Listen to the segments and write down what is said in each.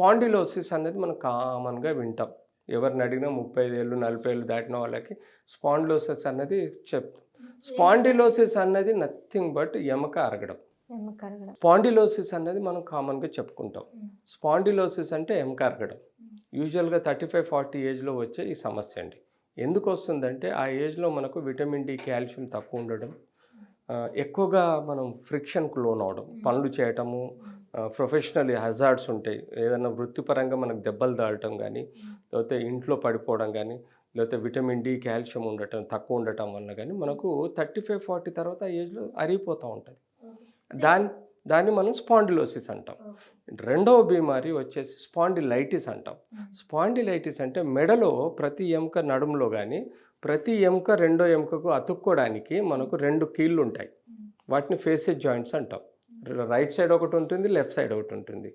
Spondylosis అనేది మనం కామన్గా వింటాం. ఎవరిని అడిగినా ముప్పై ఐదు ఏళ్ళు నలభై ఏళ్ళు దాటిన వాళ్ళకి స్పాండిలోసిస్ అనేది చెప్తాం స్పాండిలోసిస్ అన్నది నథింగ్ బట్ ఎముక అరగడం. స్పాండిలోసిస్ అనేది మనం కామన్గా చెప్పుకుంటాం. స్పాండిలోసిస్ అంటే ఎముక అరగడం. యూజువల్గా థర్టీ ఫైవ్ ఫార్టీ ఏజ్లో వచ్చే ఈ సమస్య అండి. ఎందుకు వస్తుందంటే ఆ ఏజ్లో మనకు విటమిన్ డి కాల్షియం తక్కువ ఉండడం ఆ, ఎక్కువగా మనం ఫ్రిక్షన్కు లోన్ అవడం పనులు చేయటము ప్రొఫెషనల్ హజార్డ్స్ ఉంటాయి. ఏదైనా వృత్తిపరంగా మనకు దెబ్బలు తాగటం కానీ లేకపోతే ఇంట్లో పడిపోవడం కానీ లేకపోతే విటమిన్ డి కాల్షియం ఉండటం తక్కువ ఉండటం వల్ల కానీ మనకు థర్టీ ఫైవ్ ఫార్టీ తర్వాత ఏజ్లో అరిగిపోతూ ఉంటుంది. దాని దాన్ని మనం స్పాండిలోసిస్ అంటాం. రెండవ బీమారి వచ్చేసి స్పాండిలైటిస్ అంటాం. స్పాండిలైటిస్ అంటే మెడలో ప్రతి ఎముక నడుములో కానీ ప్రతి ఎముక రెండో ఎముకకు అతుక్కోవడానికి మనకు రెండు కీళ్ళు ఉంటాయి వాటిని ఫేసెస్ జాయింట్స్ అంటాం. రైట్ సైడ్ ఒకటి ఉంటుంది లెఫ్ట్ సైడ్ ఒకటి ఉంటుంది.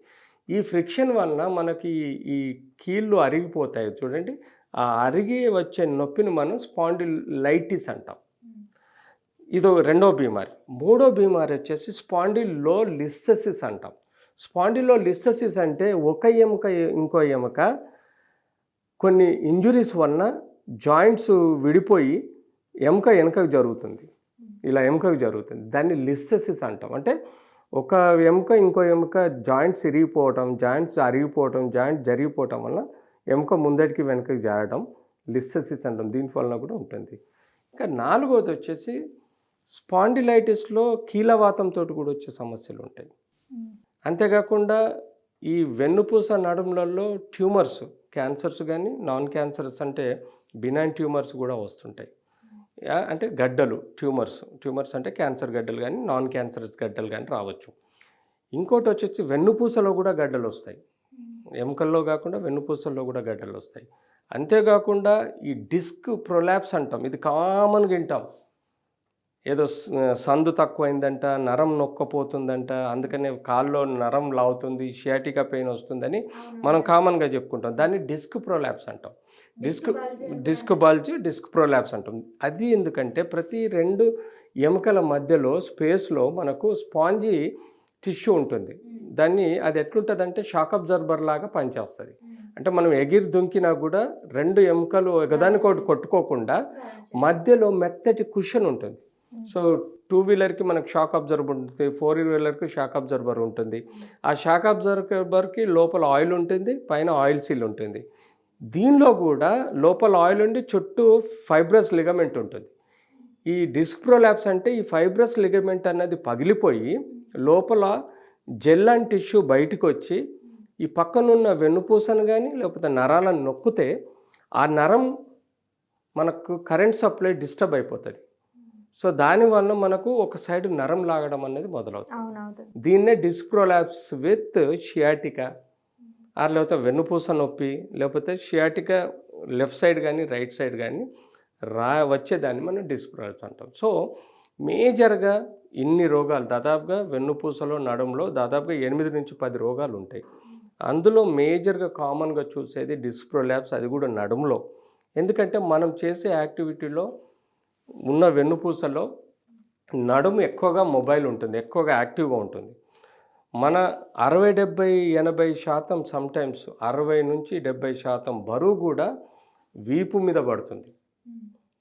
ఈ ఫ్రిక్షన్ వలన మనకి ఈ- కీళ్ళు అరిగిపోతాయి చూడండి. ఆ అరిగి వచ్చే నొప్పిని మనం స్పాండిలైటిస్ అంటాం. ఇదో రెండో బీమారి. మూడో బీమారి వచ్చేసి స్పాండిలో లిస్ససిస్ అంటాం. స్పాండిలో లిస్ససిస్ అంటే ఒక ఎముక ఇంకో ఎముక కొన్ని ఇంజురీస్ వలన జాయింట్స్ విడిపోయి ఎముక వెనుకకు జరుగుతుంది. ఇలా ఎముకకు జరుగుతుంది. దాన్ని లిస్ససిస్ అంటాం. అంటే ఒక ఎముక ఇంకో ఎముక జాయింట్స్ ఇరిగిపోవటం జాయింట్స్ అరిగిపోవటం జాయింట్ జరిగిపోవటం వల్ల ఎముక ముందటికి వెనకకి జారడం లిస్థసిస్ అంటాం. దీని వలన కూడా ఉంటుంది. ఇంకా నాలుగోది వచ్చేసి స్పాండిలైటిస్లో కీలవాతంతో కూడా వచ్చే సమస్యలు ఉంటాయి. అంతేకాకుండా ఈ వెన్నుపూస నడుములలో ట్యూమర్స్ క్యాన్సర్స్ కానీ నాన్ క్యాన్సర్స్ అంటే బినైన్ ట్యూమర్స్ కూడా వస్తుంటాయి. అంటే గడ్డలు ట్యూమర్స్. ట్యూమర్స్ అంటే క్యాన్సర్ గడ్డలు కానీ నాన్ క్యాన్సరస్ గడ్డలు కానీ రావచ్చు. ఇంకోటి వచ్చేసి వెన్నుపూసలో కూడా గడ్డలు వస్తాయి. ఎముకల్లో కాకుండా వెన్నుపూసల్లో కూడా గడ్డలు వస్తాయి. అంతేకాకుండా ఈ డిస్క్ ప్రొలాప్స్ అంటాం. ఇది కామన్గా వింటాం. ఏదో సందు తక్కువైందంట నరం నొక్కపోతుందంట అందుకనే కాల్లో నరం లాగుతుంది షియాటికా పెయిన్ వస్తుందని మనం కామన్గా చెప్పుకుంటాం. దాన్ని డిస్క్ ప్రొలాప్స్ అంటాం. Disc disc bulge disc prolapse అంటాం అది ఎందుకంటే ప్రతి రెండు ఎముకల మధ్యలో స్పేస్లో మనకు స్పాంజీ టిష్యూ ఉంటుంది. దాన్ని అది ఎట్లుంటుందంటే షాక్ అబ్జర్బర్ లాగా పనిచేస్తుంది. అంటే మనం ఎగిరి దుంకినా కూడా రెండు ఎముకలు ఒకదానికొకటి కొట్టుకోకుండా మధ్యలో మెత్తటి కుషన్ ఉంటుంది. సో టూ వీలర్కి మనకు షాక్ అబ్జర్బర్ ఉంటుంది ఫోర్ వీలర్కి షాక్ అబ్జర్బర్ ఉంటుంది. ఆ షాక్ అబ్జర్బర్కి లోపల ఆయిల్ ఉంటుంది పైన ఆయిల్ సీల్ ఉంటుంది. దీనిలో కూడా లోపల ఆయిల్ ఉండి చుట్టూ ఫైబ్రస్ లిగమెంట్ ఉంటుంది. ఈ డిస్క్ ప్రొలాప్స్ అంటే ఈ ఫైబ్రస్ లిగమెంట్ అన్నది పగిలిపోయి లోపల జెల్ అండ్ టిష్యూ బయటకు వచ్చి ఈ పక్కనున్న వెన్నుపూసను కానీ లేకపోతే నరాలను నొక్కితే ఆ నరం మనకు కరెంట్ సప్లై డిస్టర్బ్ అయిపోతుంది. సో దానివల్ల మనకు ఒక సైడ్ నరం లాగడం అనేది మొదలవుతుంది. దీన్నే డిస్క్ ప్రొలాప్స్ విత్ షియాటికా ఆ లేకపోతే వెన్నుపూస నొప్పి లేకపోతే షియాటికా లెఫ్ట్ సైడ్ కానీ రైట్ సైడ్ కానీ రా వచ్చేదాన్ని మనం డిస్క్ అంటాం. సో మేజర్గా ఇన్ని రోగాలు దాదాపుగా వెన్నుపూసలో నడుములో దాదాపుగా ఎనిమిది నుంచి పది రోగాలు ఉంటాయి. అందులో మేజర్గా కామన్గా చూసేది డిస్ప్రోలాబ్స్ అది కూడా నడుములో. ఎందుకంటే మనం చేసే యాక్టివిటీలో ఉన్న వెన్నుపూసలో నడుము ఎక్కువగా మొబైల్ ఉంటుంది ఎక్కువగా యాక్టివ్గా ఉంటుంది. మన అరవై డెబ్బై ఎనభై శాతం సమ్టైమ్స్ అరవై నుంచి డెబ్బై శాతం బరువు కూడా వీపు మీద పడుతుంది.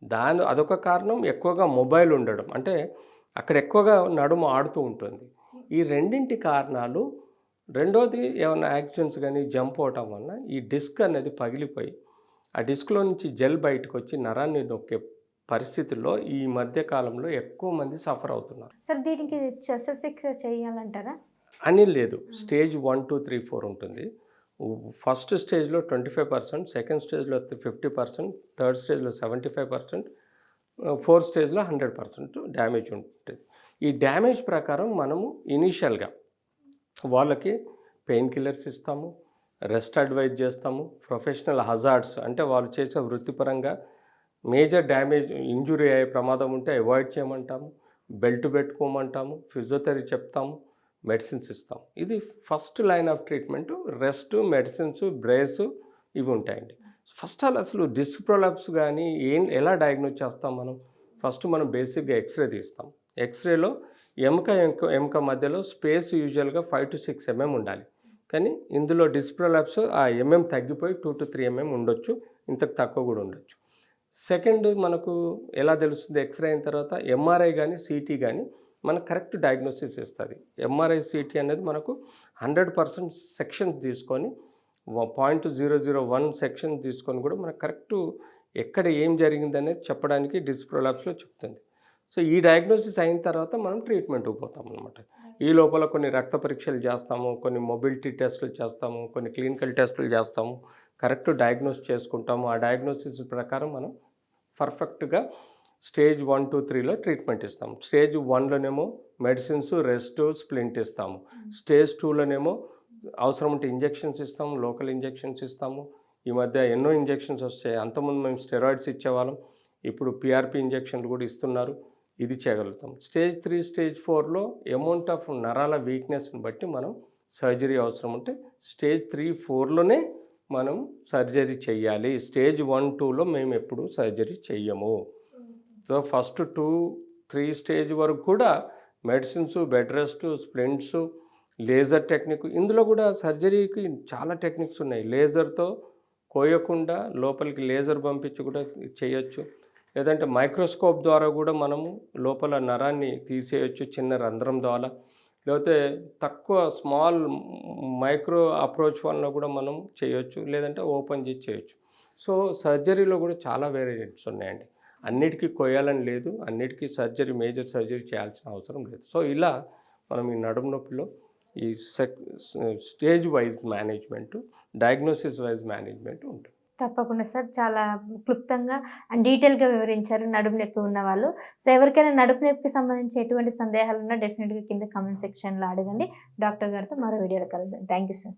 దాని అదొక కారణం. ఎక్కువగా మొబైల్ ఉండడం. అంటే అక్కడ ఎక్కువగా నడుము ఆడుతూ ఉంటుంది. ఈ రెండింటి కారణాలు రెండోది ఏమైనా యాక్సిడెంట్స్ కానీ జంప్ అవటం వల్ల ఈ డిస్క్ అనేది పగిలిపోయి ఆ డిస్క్లో నుంచి జెల్ బయటకు వచ్చి నరాన్ని నొక్కే పరిస్థితుల్లో ఈ మధ్య కాలంలో ఎక్కువ మంది సఫర్ అవుతున్నారు. సార్ దీనికి శస్త్రచికిత్స చేయాలంటారా? అని లేదు. Stage one two three four ఉంటుంది. ఫస్ట్ స్టేజ్లో ట్వంటీ ఫైవ్ పర్సెంట్ సెకండ్ స్టేజ్లో ఫిఫ్టీ పర్సెంట్ థర్డ్ స్టేజ్లో సెవెంటీ ఫైవ్ పర్సెంట్ ఫోర్త్ స్టేజ్లో హండ్రెడ్ పర్సెంట్ డ్యామేజ్ ఉంటుంది. ఈ డ్యామేజ్ ప్రకారం మనము ఇనీషియల్గా వాళ్ళకి పెయిన్ కిల్లర్స్ ఇస్తాము రెస్ట్ అడ్వైజ్ చేస్తాము ప్రొఫెషనల్ హజార్డ్స్ అంటే వాళ్ళు చేసే వృత్తిపరంగా మేజర్ డ్యామేజ్ ఇంజురీ అయ్యే ప్రమాదం ఉంటే అవాయిడ్ చేయమంటాము బెల్ట్ పెట్టుకోమంటాము ఫిజియోథెరపీ చెప్తాము మెడిసిన్స్ ఇస్తాం. ఇది first line of treatment. Rest medicines brace ఇవి ఉంటాయండి. ఫస్ట్ ఆల్ అసలు డిస్క్ ప్రొలాప్స్ కానీ ఏం ఎలా డయాగ్నోస్ చేస్తాం మనం? ఫస్ట్ మనం బేసిక్గా ఎక్స్రే తీస్తాం. ఎక్స్రేలో ఎముక ఎంక ఎముక మధ్యలో స్పేస్ యూజువల్గా ఫైవ్ టు సిక్స్ ఎంఎం ఉండాలి. కానీ ఇందులో డిస్ప్రోలాప్స్ ఆ ఎంఎం తగ్గిపోయి టూ టు త్రీ ఎంఎం ఉండొచ్చు. ఇంతకు తక్కువ కూడా ఉండొచ్చు. సెకండ్ మనకు ఎలా తెలుస్తుంది? ఎక్స్రే అయిన తర్వాత ఎంఆర్ఐ కానీ సిటీ కానీ మనకు కరెక్ట్ డయాగ్నోసిస్ ఇస్తుంది. ఎంఆర్ఐ సిటీ అనేది మనకు హండ్రెడ్ పర్సెంట్ సెక్షన్స్ తీసుకొని point zero zero one section తీసుకొని కూడా మనకు కరెక్ట్ ఎక్కడ ఏం జరిగింది అనేది చెప్పడానికి డిస్ప్రోలాప్స్లో చెప్తుంది. సో ఈ డయాగ్నోసిస్ అయిన తర్వాత మనం ట్రీట్మెంట్కి పోతాం అనమాట ఈ లోపల కొన్ని రక్త పరీక్షలు చేస్తాము కొన్ని మొబిలిటీ టెస్టులు చేస్తాము కొన్ని క్లినికల్ టెస్టులు చేస్తాము కరెక్ట్ డయాగ్నోస్ చేసుకుంటాము. ఆ డయాగ్నోసిస్ ప్రకారం మనం పర్ఫెక్ట్గా స్టేజ్ వన్ టూ త్రీలో ట్రీట్మెంట్ ఇస్తాం. స్టేజ్ వన్లోనేమో మెడిసిన్స్ రెస్ట్ స్ప్లింట్ ఇస్తాము. స్టేజ్ టూలోనేమో అవసరం ఉంటే ఇంజెక్షన్స్ ఇస్తాము లోకల్ ఇంజెక్షన్స్ ఇస్తాము. ఈ మధ్య ఎన్నో ఇంజెక్షన్స్ వస్తాయి. అంతకుముందు మేము స్టెరాయిడ్స్ ఇచ్చేవాళ్ళం. ఇప్పుడు పిఆర్పి ఇంజెక్షన్లు కూడా ఇస్తున్నారు. ఇది చేయగలుగుతాం. స్టేజ్ త్రీ స్టేజ్ ఫోర్లో అమౌంట్ ఆఫ్ నరాల వీక్నెస్ని బట్టి మనం సర్జరీ అవసరం ఉంటే స్టేజ్ త్రీ ఫోర్లోనే మనం సర్జరీ చేయాలి స్టేజ్ వన్ టూలో మేము ఎప్పుడు సర్జరీ చెయ్యము. ఫస్ట్ టూ త్రీ స్టేజ్ వరకు కూడా medicines bed rest splints laser technique ఇందులో కూడా సర్జరీకి చాలా టెక్నిక్స్ ఉన్నాయి. లేజర్తో కోయకుండా లోపలికి లేజర్ పంపించి కూడా చేయొచ్చు. లేదంటే మైక్రోస్కోప్ ద్వారా కూడా మనము లోపల నరాన్ని తీసేయచ్చు చిన్న రంధ్రం ద్వారా. లేకపోతే తక్కువ స్మాల్ మైక్రో అప్రోచ్ వల్ల కూడా మనం చేయొచ్చు. లేదంటే ఓపెన్ చేసి చేయొచ్చు. సో సర్జరీలో కూడా చాలా వేరియంట్స్ ఉన్నాయండి. అన్నిటికీ కొయ్యాలని లేదు అన్నిటికీ సర్జరీ మేజర్ సర్జరీ చేయాల్సిన అవసరం లేదు. సో ఇలా మనం ఈ నడుము నొప్పిలో ఈ check stage wise management diagnosis wise management ఉంటుంది. తప్పకుండా సార్. చాలా క్లుప్తంగా అండ్ డీటెయిల్గా వివరించారు నడుము నొప్పి ఉన్న వాళ్ళు. సో ఎవరికైనా నడుపు నొప్పికి సంబంధించి ఎటువంటి సందేహాలు ఉన్నా డెఫినెట్గా కింద కామెంట్ సెక్షన్లో అడగండి. డాక్టర్ గారితో మరో వీడియోలో కలుద్దాం. Thank you sir.